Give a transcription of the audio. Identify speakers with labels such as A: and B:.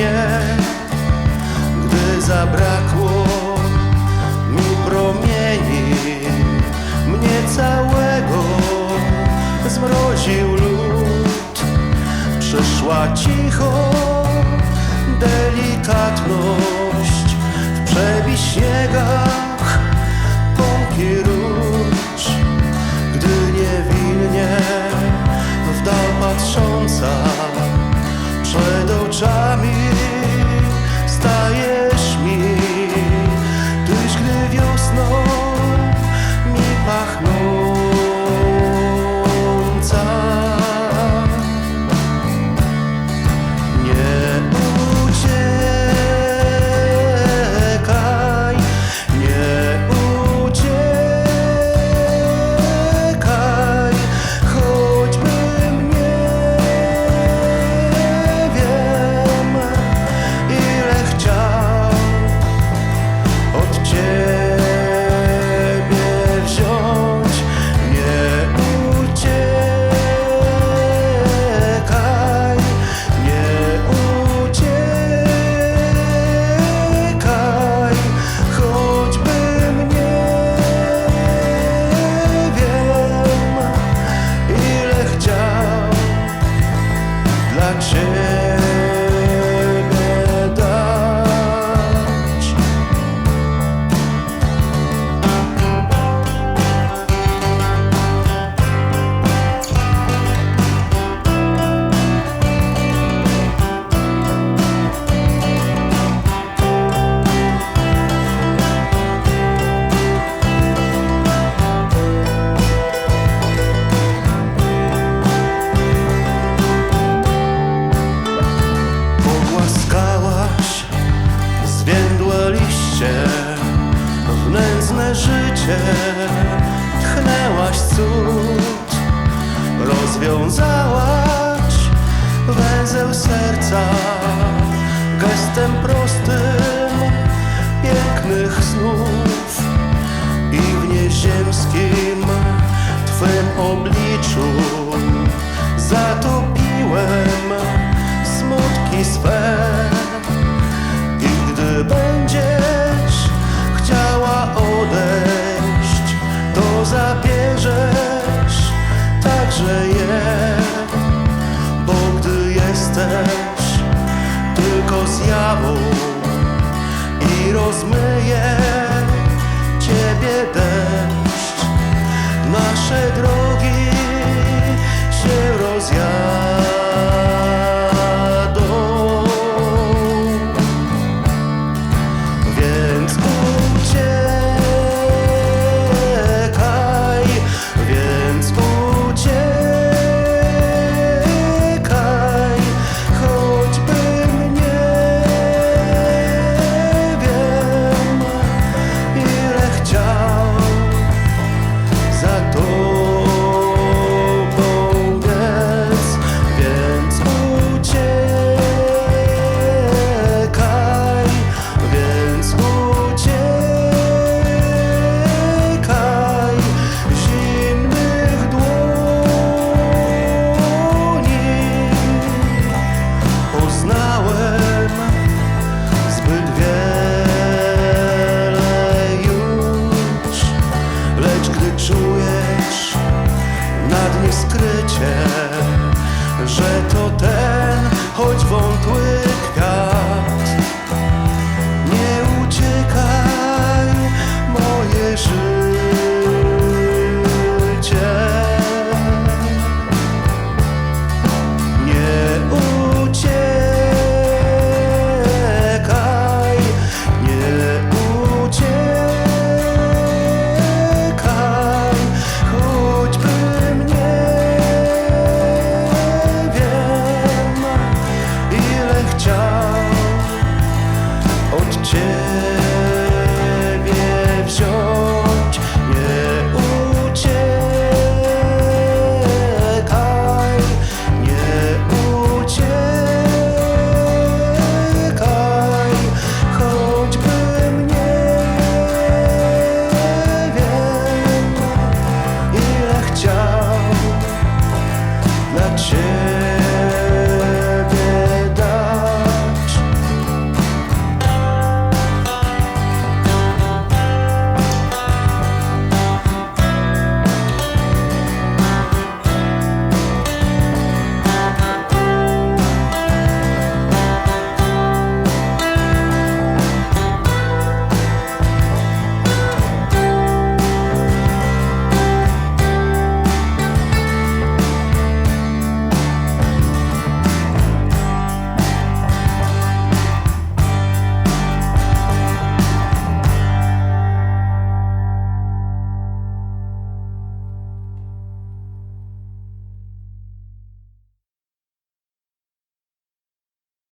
A: mnie, gdy zabrakło mi promieni, mnie całego zmroził lód. Przyszła cicho. serca. Gestem prostym pięknych snów i w nieziemskim Twym obliczu zatopiłem smutki swe. I gdy będziesz chciała odejść to zabierzesz także je nasze drogi. że church.